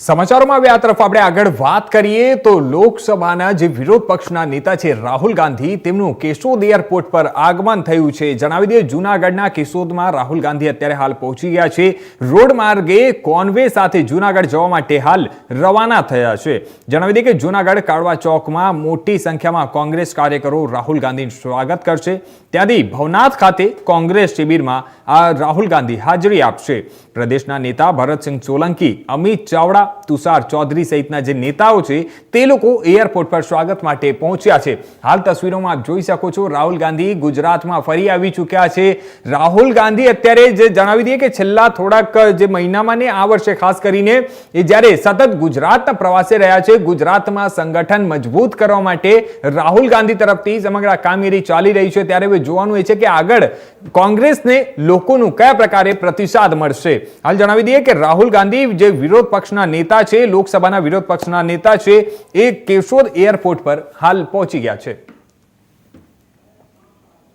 સમાચારોમાં હવે આ તરફ આપણે આગળ વાત કરીએ તો લોકસભાના જે વિરોધ પક્ષના નેતા છે રાહુલ ગાંધી, તેમનું કેશોદ એરપોર્ટ પર આગમન થયું છે. જણાવી દઈએ, જૂનાગઢના કેશોદમાં રાહુલ ગાંધી અત્યારે હાલ પહોંચી ગયા છે. રોડ માર્ગે કોનવે સાથે જૂનાગઢ જવા માટે હાલ રવાના થયા છે. જણાવી દઈએ કે જૂનાગઢ કાળવા ચોકમાં મોટી સંખ્યામાં કોંગ્રેસ કાર્યકરો રાહુલ ગાંધીનું સ્વાગત કરશે. ત્યાંથી ભવનાથ ખાતે કોંગ્રેસ શિબિરમાં આ રાહુલ ગાંધી હાજરી આપશે. પ્રદેશના નેતા ભરતસિંહ સોલંકી, અમિત ચાવડા, તુષાર ચૌધરી સહિતના જે નેતાઓ છે, તે લોકો એરપોર્ટ પર સ્વાગત માટે પહોંચ્યા છે. હાલ તસવીરોમાં આપ જોઈ શકો છો, રાહુલ ગાંધી ગુજરાતમાં ફરી આવી ચૂક્યા છે. રાહુલ ગાંધી અત્યારે જે જણાવી દઈએ કે છેલ્લા થોડાક, જે મહિનામાં ને આ વર્ષે ખાસ કરીને, એ જ્યારે સતત ગુજરાતના પ્રવાસે રહ્યા છે, ગુજરાતમાં સંગઠન મજબૂત કરવા માટે રાહુલ ગાંધી તરફથી સમગ્ર કામગીરી ચાલી રહી છે. ત્યારે હવે જોવાનું એ છે કે આગળ કોંગ્રેસને લોકોનું કયા પ્રકારે પ્રતિસાદ મળશે? હાલ જણાવી દઈએ કે રાહુલ ગાંધી જે વિરોધ પક્ષના નેતા છે, લોકસભાના વિરોધ પક્ષના નેતા છે, એ કેશોદ એરપોર્ટ પર હાલ પહોંચી ગયા છે.